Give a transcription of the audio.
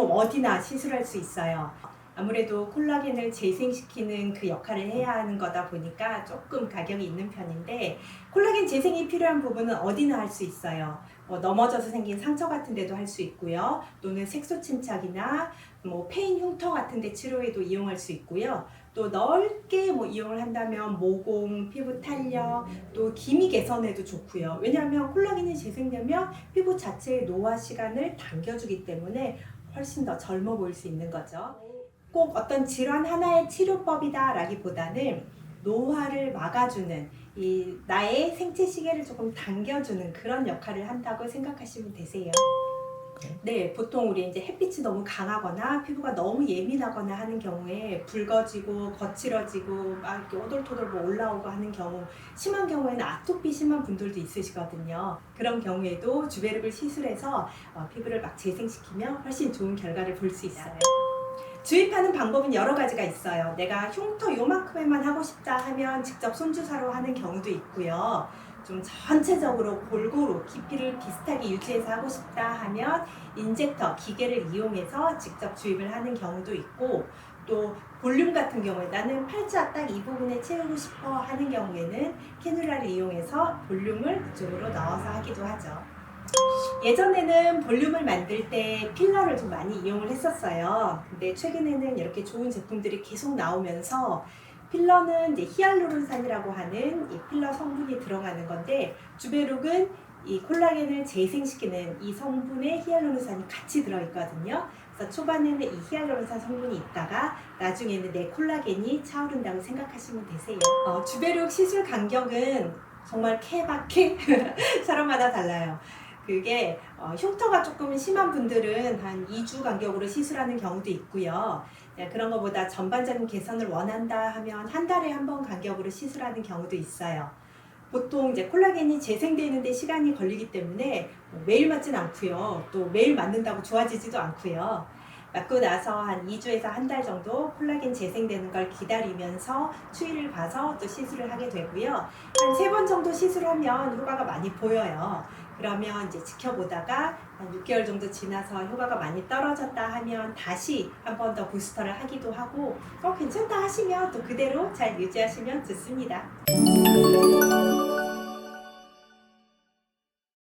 온몸 어디나 시술할 수 있어요. 아무래도 콜라겐을 재생시키는 그 역할을 해야 하는 거다 보니까 조금 가격이 있는 편인데 콜라겐 재생이 필요한 부분은 어디나 할 수 있어요. 뭐 넘어져서 생긴 상처 같은 데도 할 수 있고요. 또는 색소 침착이나 뭐 페인 흉터 같은 데 치료에도 이용할 수 있고요. 또 넓게 뭐 이용을 한다면 모공, 피부 탄력, 또 기미 개선에도 좋고요. 왜냐하면 콜라겐이 재생되면 피부 자체의 노화 시간을 당겨주기 때문에 훨씬 더 젊어 보일 수 있는 거죠. 꼭 어떤 질환 하나의 치료법이다라기보다는 노화를 막아주는 이 나의 생체 시계를 조금 당겨주는 그런 역할을 한다고 생각하시면 되세요. 네, 보통 우리 이제 햇빛이 너무 강하거나 피부가 너무 예민하거나 하는 경우에 붉어지고 거칠어지고 막 이렇게 오돌토돌 뭐 올라오고 하는 경우 심한 경우에는 아토피 심한 분들도 있으시거든요. 그런 경우에도 주베르를 시술해서 어, 피부를 막 재생시키면 훨씬 좋은 결과를 볼 수 있어요. 주입하는 방법은 여러 가지가 있어요. 내가 흉터 요만큼에만 하고 싶다 하면 직접 손주사로 하는 경우도 있고요. 좀 전체적으로 골고루 깊이를 비슷하게 유지해서 하고 싶다 하면 인젝터 기계를 이용해서 직접 주입을 하는 경우도 있고 또 볼륨 같은 경우에 나는 팔자 딱 이 부분에 채우고 싶어 하는 경우에는 캐뉼라를 이용해서 볼륨을 그쪽으로 넣어서 하기도 하죠. 예전에는 볼륨을 만들 때 필러를 좀 많이 이용을 했었어요. 근데 최근에는 이렇게 좋은 제품들이 계속 나오면서 필러는 이제 히알루론산이라고 하는 이 필러 성분이 들어가는 건데 주베룩은 이 콜라겐을 재생시키는 이 성분에 히알루론산이 같이 들어있거든요. 그래서 초반에는 이 히알루론산 성분이 있다가 나중에는 내 콜라겐이 차오른다고 생각하시면 되세요. 어, 주베룩 시술 간격은 정말 케바케 사람마다 달라요. 그게 어, 흉터가 조금 심한 분들은 한 2주 간격으로 시술하는 경우도 있고요. 네, 그런 것보다 전반적인 개선을 원한다 하면 한 달에 한 번 간격으로 시술하는 경우도 있어요. 보통 이제 콜라겐이 재생되는데 시간이 걸리기 때문에 뭐 매일 맞진 않고요. 또 매일 맞는다고 좋아지지도 않고요. 맞고 나서 한 2주에서 한 달 정도 콜라겐 재생되는 걸 기다리면서 추이를 봐서 또 시술을 하게 되고요. 한 세 번 정도 시술하면 효과가 많이 보여요. 그러면 이제 지켜보다가 한 6개월 정도 지나서 효과가 많이 떨어졌다 하면 다시 한 번 더 부스터를 하기도 하고 어 괜찮다 하시면 또 그대로 잘 유지하시면 좋습니다.